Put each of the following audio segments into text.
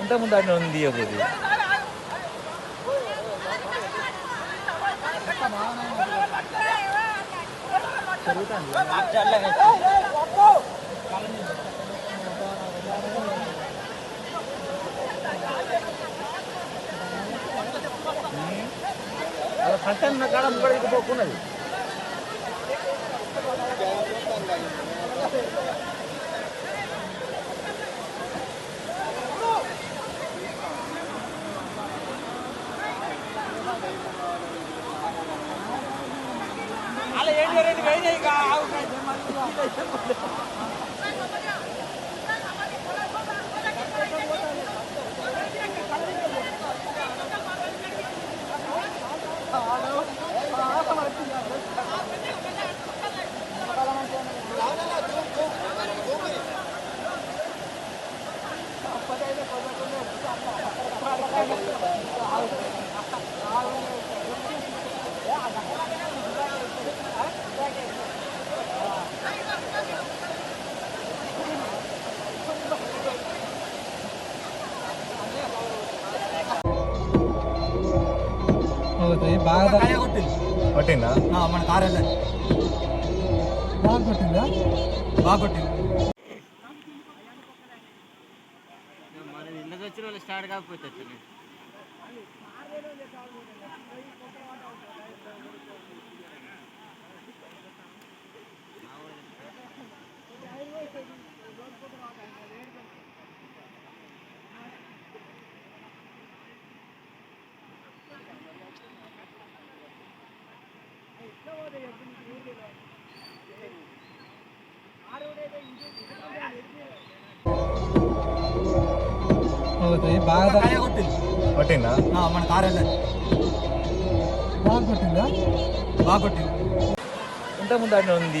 mudah-mudahan non dia budi. Kalau santan nak kalah bukan itu pokoknya. Ah, పోకున్నది బాగా పట్టిందా మన car వెళ్ళాలి బాగా కొట్టిందా? బాగా కొట్టింది. మన ఇళ్ళకి వచ్చిన వాళ్ళు స్టార్ట్ కాకపోతే బాగా కొట్టింది. మన కార్ వెళ్ళాలి బాగా కొట్టిందా? బాగా కొట్టింది. ఇంతకుముందు అట్లా ఉంది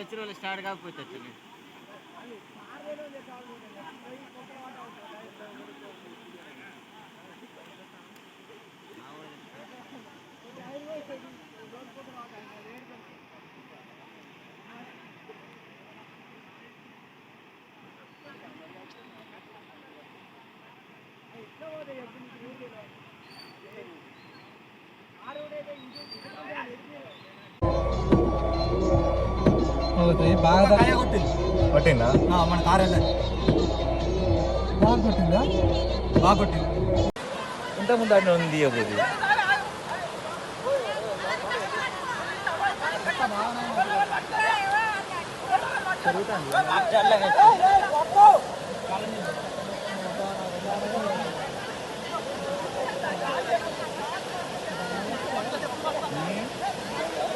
వచ్చిన వాళ్ళు స్టార్ట్ కాకపోతే అట్లనే. బాగా కొట్టింది. పట్టిందా మన కార్ వెళ్ళాలి బాగా కొట్టిందా? బాగా కొట్టింది. ఇంతకుముందు అట్లా ఉంది తీయబోదు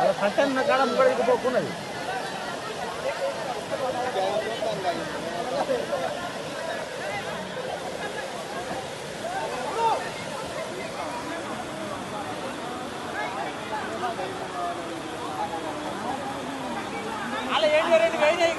అలా కాలం కూడా పోకున్నది. అలా ఏడు రెండు వెయిట్ అయ్యి